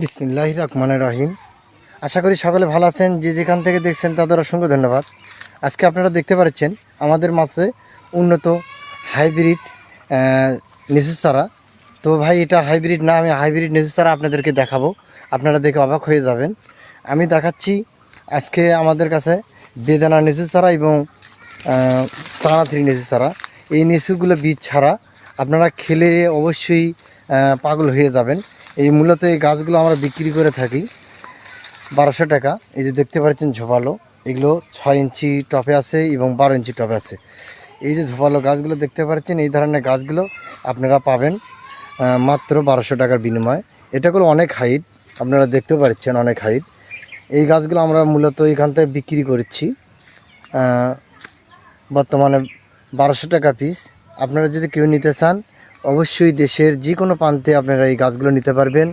বিসমিল্লাহ রহমানের রহিম। আশা করি সকলে ভালো আছেন, যে যেখান থেকে দেখছেন তাদের অসংখ্য ধন্যবাদ। আজকে আপনারা দেখতে পাচ্ছেন, আমাদের মাঝে উন্নত হাইব্রিড নিচু চারা। তো ভাই, এটা হাইব্রিড না, আমি হাইব্রিড নিচু চারা আপনাদেরকে দেখাবো। আপনারা দেখে অবাক হয়ে যাবেন। আমি দেখাচ্ছি আজকে আমাদের কাছে বেদানা নিচু চারা এবং চানা থ্রি চারা। এই নিচুগুলো বীজ ছাড়া আপনারা খেলে অবশ্যই পাগল হয়ে যাবেন। এই মূলত এই গাছগুলো আমরা বিক্রি করে থাকি। বারোশো টাকা। এই যে দেখতে পাচ্ছেন ঝোপালো, এগুলো ছয় ইঞ্চি টপে আছে এবং বারো ইঞ্চি টপে আছে। এই যে ঝোপালো গাছগুলো দেখতে পাচ্ছেন, এই ধরনের গাছগুলো আপনারা পাবেন মাত্র বারোশো টাকার বিনিময়ে। এটা করে অনেক হাইট, আপনারা দেখতে পাচ্ছেন অনেক হাইট। এই গাছগুলো আমরা মূলত এখান থেকে বিক্রি করছি বর্তমানে বারোশো টাকা পিস। আপনারা যদি কেউ নিতে চান অবশ্যই দেশের যে কোনো প্রান্তে আপনারা এই গাছগুলো নিতে পারবেন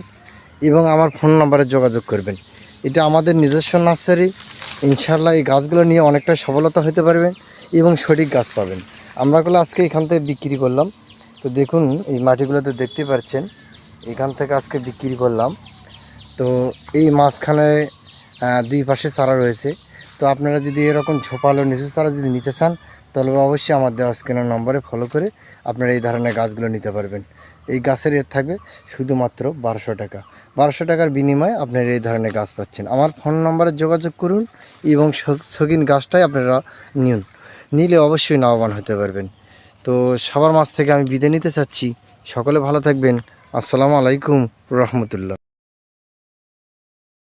এবং আমার ফোন নাম্বারে যোগাযোগ করবেন। এটা আমাদের নিজস্ব নার্সারি। ইনশাল্লাহ এই গাছগুলো নিয়ে অনেকটা সফলতা হতে পারবেন এবং সঠিক গাছ পাবেন। আমরাগুলো আজকে এখান থেকে বিক্রি করলাম। তো দেখুন, এই মাটিগুলোতে দেখতে পাচ্ছেন, এখান থেকে আজকে বিক্রি করলাম। তো এই মাঝখানে দুই পাশে চারা রয়েছে। তো আপনারা যদি এরকম ঝোপালো নিচু চারা যদি নিতে চান, তাহলে অবশ্যই আমার দেওয়া স্ক্যানের নম্বরে ফলো করে আপনারা এই ধরনের গাছগুলো নিতে পারবেন। এই গাছের রেট থাকবে শুধুমাত্র বারোশো টাকা। বারোশো টাকার বিনিময়ে আপনারা এই ধরনের গাছ পাচ্ছেন। আমার ফোন নম্বরে যোগাযোগ করুন এবং শৌখিন গাছটাই আপনারা নিন। নিলে অবশ্যই লাভবান হতে পারবেন। তো সবার মাছ থেকে আমি বিদায় নিতে চাচ্ছি। সকলে ভালো থাকবেন। আসসালামু আলাইকুম রহমতুল্লাহ।